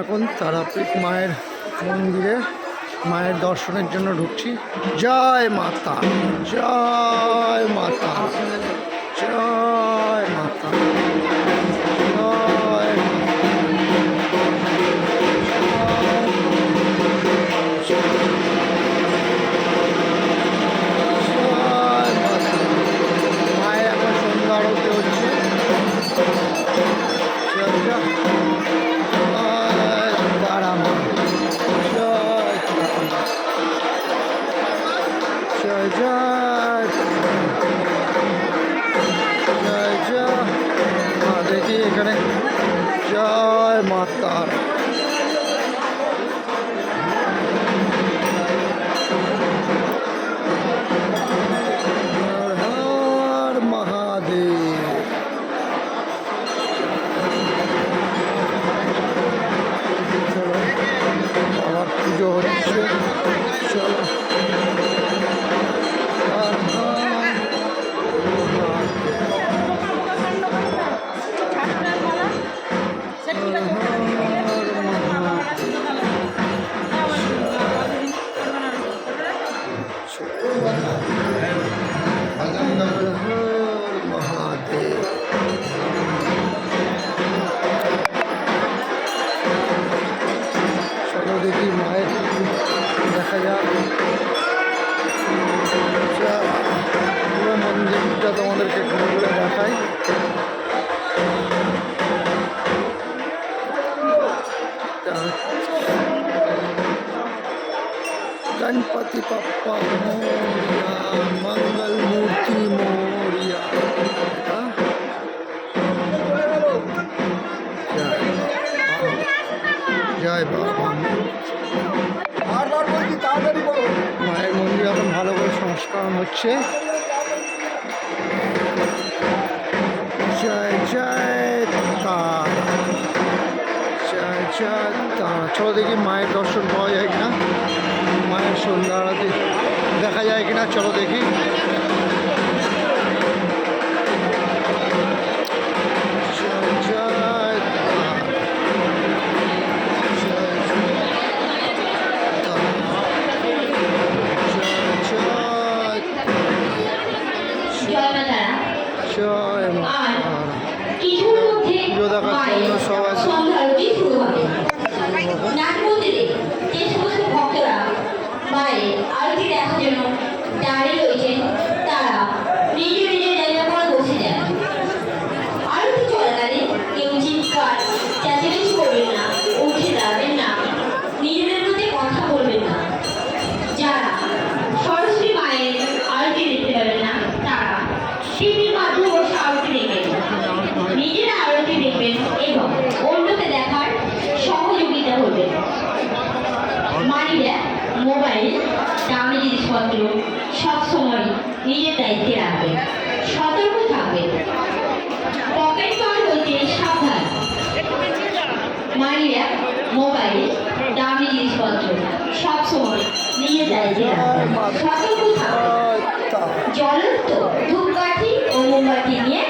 এখন তারাপীঠ মায়ের মন্দিরে মায়ের দর্শনের জন্য ঢুকছি। জয় মাতা জয়। জয়। জয় জয়। মা দেখি এখানে। জয় মাতার পুজো হচ্ছে। দেখা যাক আচ্ছা, পুরো মন্দিরটা তোমাদেরকে ঘুরে ঘুরে দেখাই गणपति पप्पा मोरिया मंगल मूर्ति मोरिया हाँ? জয় হচ্ছে। জয় জয় চলো দেখি মায়ের দর্শন পাওয়া যায় কিনা। মায়ের সন্ধ্যা দেখা যায় কিনা, চলো দেখি। জয় মা। আর মধ্যে পুজো দেখার জিনিসপত্র সবসময় নিজের দায়িত্বে রাখবেন সতর্ক থাকবেন পকেট হইতে সাবধান। মোবাইল, দামি জিনিসপত্র সবসময় নিজের দায়িত্বে রাখবেন সতর্ক থাকবেন জয় জ্বলন্ত ধূপকাঠি ও মোমবাতি নিয়ে